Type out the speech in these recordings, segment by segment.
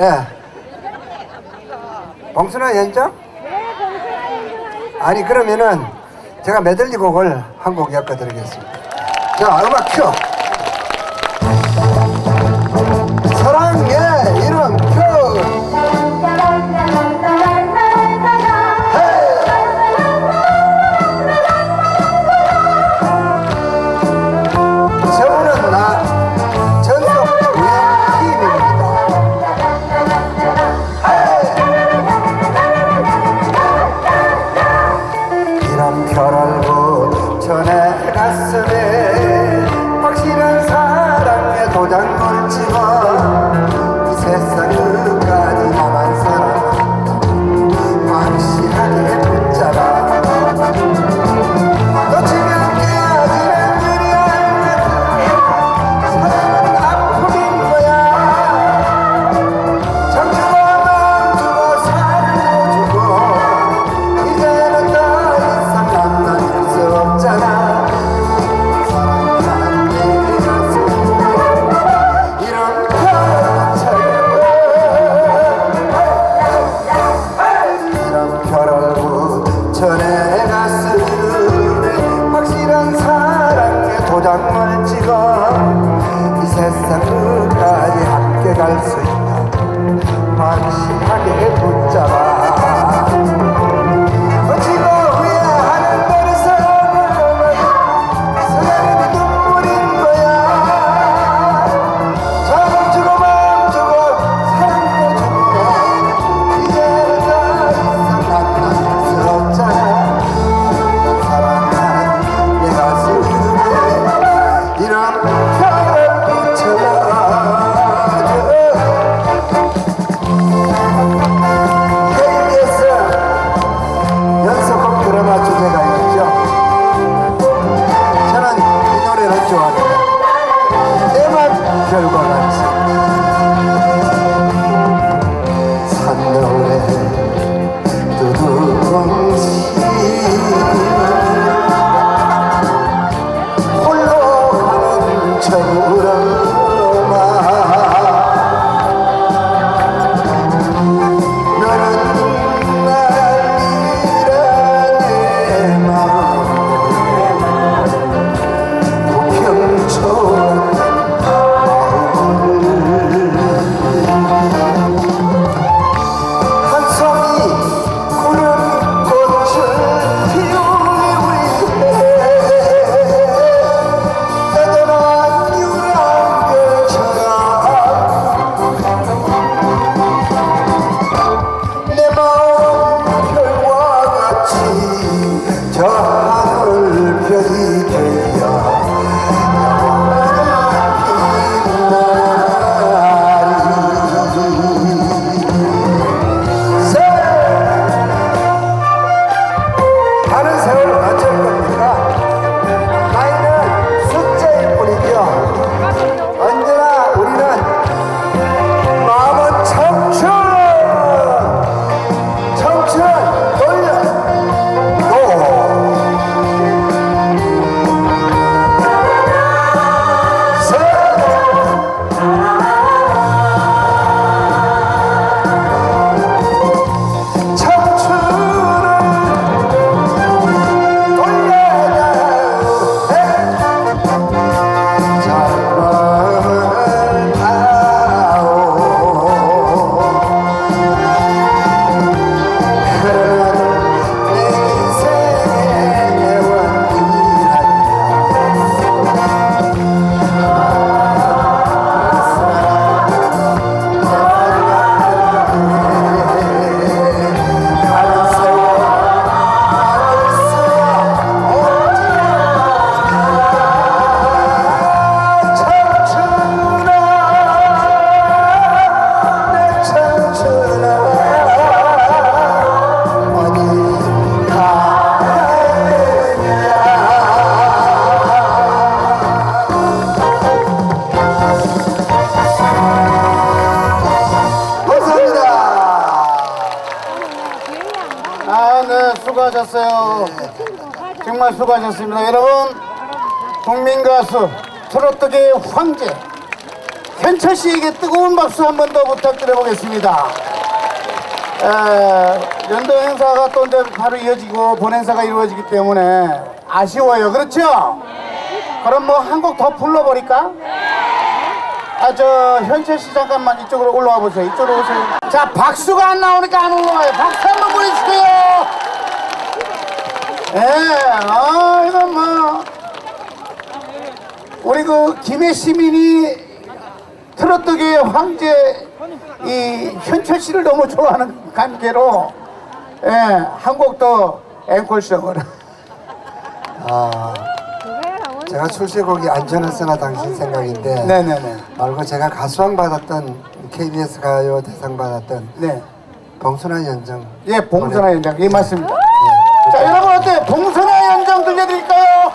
예. 봉순아 연장? 아니 그러면은 제가 메들리 곡을 한 곡 엮어드리겠습니다. 자 음악 큐. 정말 수고하셨습니다. 여러분 국민가수 트로트계의 황제 현철 씨에게 뜨거운 박수 한 번 더 부탁드려보겠습니다. 에, 연도 행사가 또 이제 바로 이어지고 본행사가 이루어지기 때문에 아쉬워요. 그렇죠? 그럼 뭐 한 곡 더 불러버릴까? 아, 저, 현철 씨 잠깐만 이쪽으로 올라와 보세요. 이쪽으로 오세요. 자, 박수가 안 나오니까 안 올라와요. 박수 한 번 보내주세요. 예, 아, 이거 뭐. 우리 그 김해 시민이 트로트계의 황제 이 현철 씨를 너무 좋아하는 관계로 예, 한곡더 앵콜송을 아, 제가 출시곡이 안전했으나 당신 생각인데 네네네 말고 제가 가수왕 받았던 KBS 가요 대상 받았던 네. 봉순아 연정 예, 봉선화 연장 예 맞습니다. 예, 자 여러분 어때? 봉선화 연장 들려드릴까요?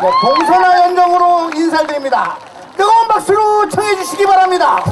네, 봉선화 연장으로 인사드립니다. 뜨거운 박수로 청해 주시기 바랍니다.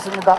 하셨습니다. 수고하셨습니다.